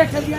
একটা দিয়ে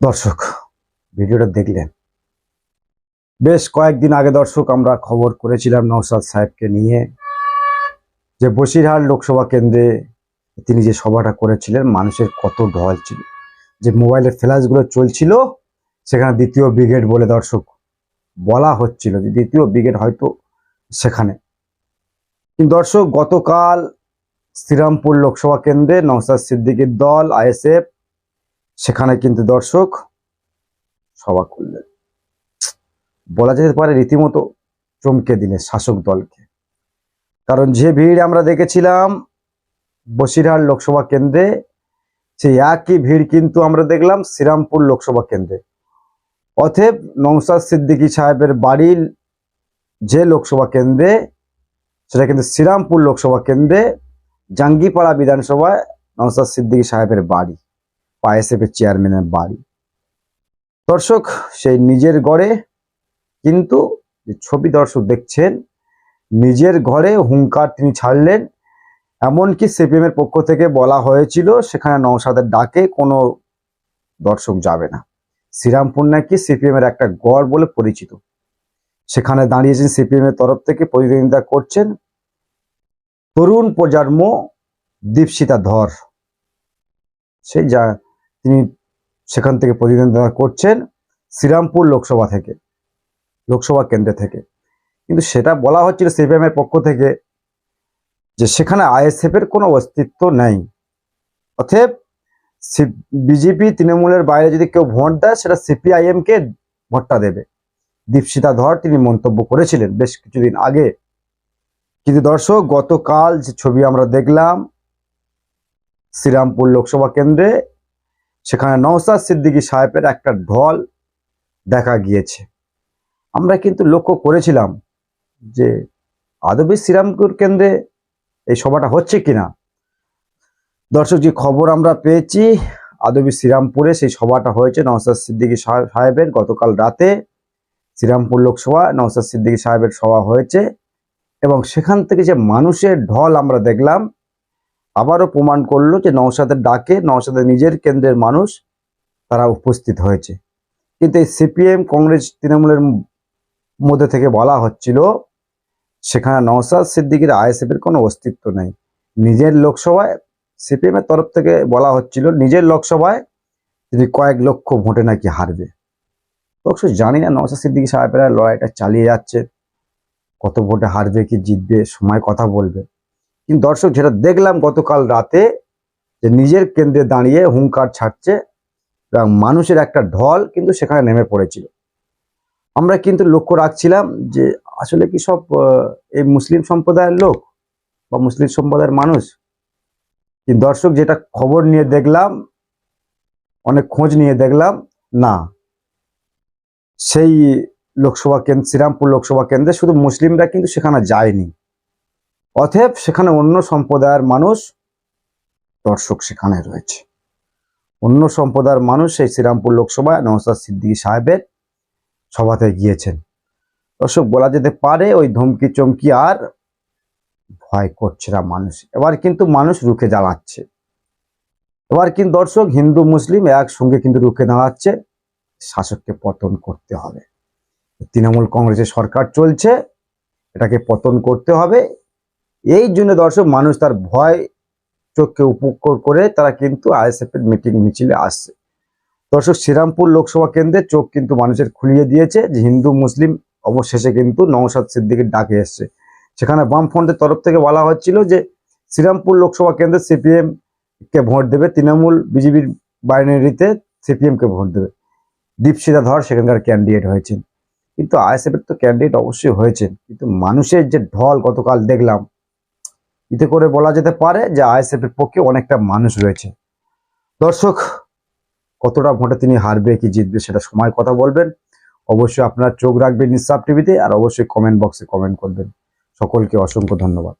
দর্শক ভিডিওটা দেখলেন। বেশ কয়েকদিন আগে দর্শক আমরা খবর করেছিলাম নওসাদ সাহেবকে নিয়ে যে বসিরহাট লোকসভা কেন্দ্রে তিনি যে সভাটা করেছিলেন, মানুষের কত ঢল ছিল। যে মোবাইলের ফ্ল্যাশগুলো চলছিল, সেখানে দ্বিতীয় ব্রিগেড বলে দর্শক বলা হচ্ছিল যে দ্বিতীয় ব্রিগেড হয়তো সেখানে। কিন্তু দর্শক, গতকাল শ্রীরামপুর লোকসভা কেন্দ্রে নওসাদ সিদ্দিকীর দল, আইএসএফ, সেখানে কিন্তু দর্শক সভা করলেন। বলা যেতে পারে রীতিমতো চমকে দিলে শাসক দলকে। কারণ যে ভিড় আমরা দেখেছিলাম বসিরহাট লোকসভা কেন্দ্রে, সেই একই ভিড় কিন্তু আমরা দেখলাম শ্রীরামপুর লোকসভা কেন্দ্রে। অথব নৌসাদ সিদ্দিকী সাহেবের বাড়ির যে লোকসভা কেন্দ্রে, সেটা কিন্তু শ্রীরামপুর লোকসভা কেন্দ্রে, জাঙ্গিপাড়া বিধানসভায় নৌসাদ সিদ্দিকী সাহেবের বাড়ি আইএসএফের চেয়ারম্যানের বাড়ি। দর্শক, সেই নিজের ঘরে কিন্তু ছবি দর্শক দেখছেন, নিজের ঘরে হুঙ্কার তিনি ছাড়লেন। এমনকি সিপিএম এর পক্ষ থেকে বলা হয়েছিল, সেখানে নৌসাদের ডাকে কোনো দর্শক যাবে না। শ্রীরামপুর নাকি সিপিএম এর একটা গড় বলে পরিচিত। সেখানে দাঁড়িয়েছেন সিপিএম এর তরফ থেকে প্রতিদ্বন্দ্বিতা করছেন তরুণ প্রজন্ম দীপশিতা ধর। সেই যা তিনি সেখান থেকে প্রতিদ্বন্দ্বিতা করছেন শ্রীরামপুর লোকসভা থেকে, লোকসভা কেন্দ্র থেকে। কিন্তু সেটা বলা হচ্ছিল সিপিএম এর পক্ষ থেকে যে সেখানে আইএসএফ এর কোনো অস্তিত্ব নেই। অতএব বিজেপি তৃণমূলের বাইরে যদি কেউ ভোট দেয়, সেটা সিপিআইএম কে ভোটটা দেবে। দীপশিতা ধর তিনি মন্তব্য করেছিলেন বেশ কিছুদিন আগে। কিন্তু দর্শক, গতকাল যে ছবি আমরা দেখলাম, শ্রীরামপুর লোকসভা কেন্দ্রে সেখানে নওসাদ সিদ্দিকী সাহেবের একটা ঢল দেখা গিয়েছে। আমরা কিন্তু লক্ষ্য করেছিলাম যে আদবি শ্রীরামপুর কেন্দ্রে এই সভাটা হচ্ছে কিনা। দর্শক, যে খবর আমরা পেয়েছি, আদবি শ্রীরামপুরে সেই সভাটা হয়েছে নওসাদ সিদ্দিকী সাহেব- সাহেবের। গতকাল রাতে শ্রীরামপুর লোকসভা নওসাদ সিদ্দিকী সাহেবের সভা হয়েছে এবং সেখান থেকে যে মানুষের ঢল আমরা দেখলাম আবারও প্রমাণ করল যে নওশাদের ডাকে, নওশাদের নিজের কেন্দ্রের মানুষ তারা উপস্থিত হয়েছে। কিন্তু এই সিপিএম, কংগ্রেস, তৃণমূলের মধ্যে থেকে বলা হচ্ছিল, সেখানে নওশাদ সিদ্দিকির আইএসএফ এর কোনো অস্তিত্ব নেই। নিজের লোকসভায় সিপিএম এর তরফ থেকে বলা হচ্ছিল, নিজের লোকসভায় তিনি কয়েক লক্ষ ভোটে নাকি হারবে। অবশ্য জানি না, নওশাদ সিদ্দিকী সাহেবেরা লড়াইটা চালিয়ে যাচ্ছে। কত ভোটে হারবে, কি জিতবে, সময় কথা বলবে। কিন্তু দর্শক, যেটা দেখলাম গতকাল রাতে, যে নিজের কেন্দ্রে দাঁড়িয়ে হুঙ্কার ছাড়ছে এবং মানুষের একটা ঢল কিন্তু সেখানে নেমে পড়েছিল। আমরা কিন্তু লক্ষ্য রাখছিলাম যে আসলে কি সব এই মুসলিম সম্প্রদায়ের লোক বা মুসলিম সম্প্রদায়ের মানুষ, কিন্তু দর্শক, যেটা খবর নিয়ে দেখলাম, অনেক খোঁজ নিয়ে দেখলাম, না। সেই লোকসভা কেন্দ্র, শ্রীরামপুর লোকসভা কেন্দ্রে শুধু মুসলিমরা কিন্তু সেখানে যায়নি। অতএব সেখানে অন্য সম্প্রদায়ের মানুষ দর্শক সেখানে রয়েছে। অন্য সম্প্রদায়ের মানুষ সেই শ্রীরামপুর লোকসভায় নওসাদ সিদ্দিকী সাহেবের সভাতে গিয়েছেন। দর্শক, বলা যেতে পারে ওই ধমকি চমকি আর ভয় করছে না মানুষ। এবার কিন্তু মানুষ রুখে জ্বালাচ্ছে এবার কিন্তু দর্শক, হিন্দু, মুসলিম একসঙ্গে কিন্তু রুখে দাঁড়াচ্ছে। শাসককে পতন করতে হবে। তৃণমূল কংগ্রেসের সরকার চলছে, এটাকে পতন করতে হবে। এই জন্য দর্শক, মানুষ তার ভয় চোখকে উপকর করে, তারা কিন্তু আইএসএফ এর মিটিং মিছিলে আসছে। দর্শক, শ্রীরামপুর লোকসভা কেন্দ্রে চোখ কিন্তু মানুষের খুলিয়ে দিয়েছে যে হিন্দু, মুসলিম অবশেষে কিন্তু নওশাদ সিদ্দিকির ডাকে এসছে। সেখানে বামফ্রন্টের তরফ থেকে বলা হচ্ছিল যে শ্রীরামপুর লোকসভা কেন্দ্রে সিপিএম কে ভোট দেবে, তৃণমূল, বিজেপির বাইনারিতে সিপিএম কে ভোট দেবে। দীপশিতা ধর সেখানকার ক্যান্ডিডেট হয়েছেন। কিন্তু আইএসএফ এর তো ক্যান্ডিডেট অবশ্যই হয়েছেন। কিন্তু মানুষের যে ঢল গতকাল দেখলাম এতে করে বলা যেতে পারে যে আইএসএফ এর পক্ষে অনেকটা মানুষ রয়েছে। দর্শক, কতটা ভোটে তিনি হারবে, কি জিতবে, সেটা সময় কথা বলবেন। অবশ্যই আপনারা চোখ রাখবেন নিঃসাব টিভিতে আর অবশ্যই কমেন্ট বক্সে কমেন্ট করবেন। সকলকে অসংখ্য ধন্যবাদ।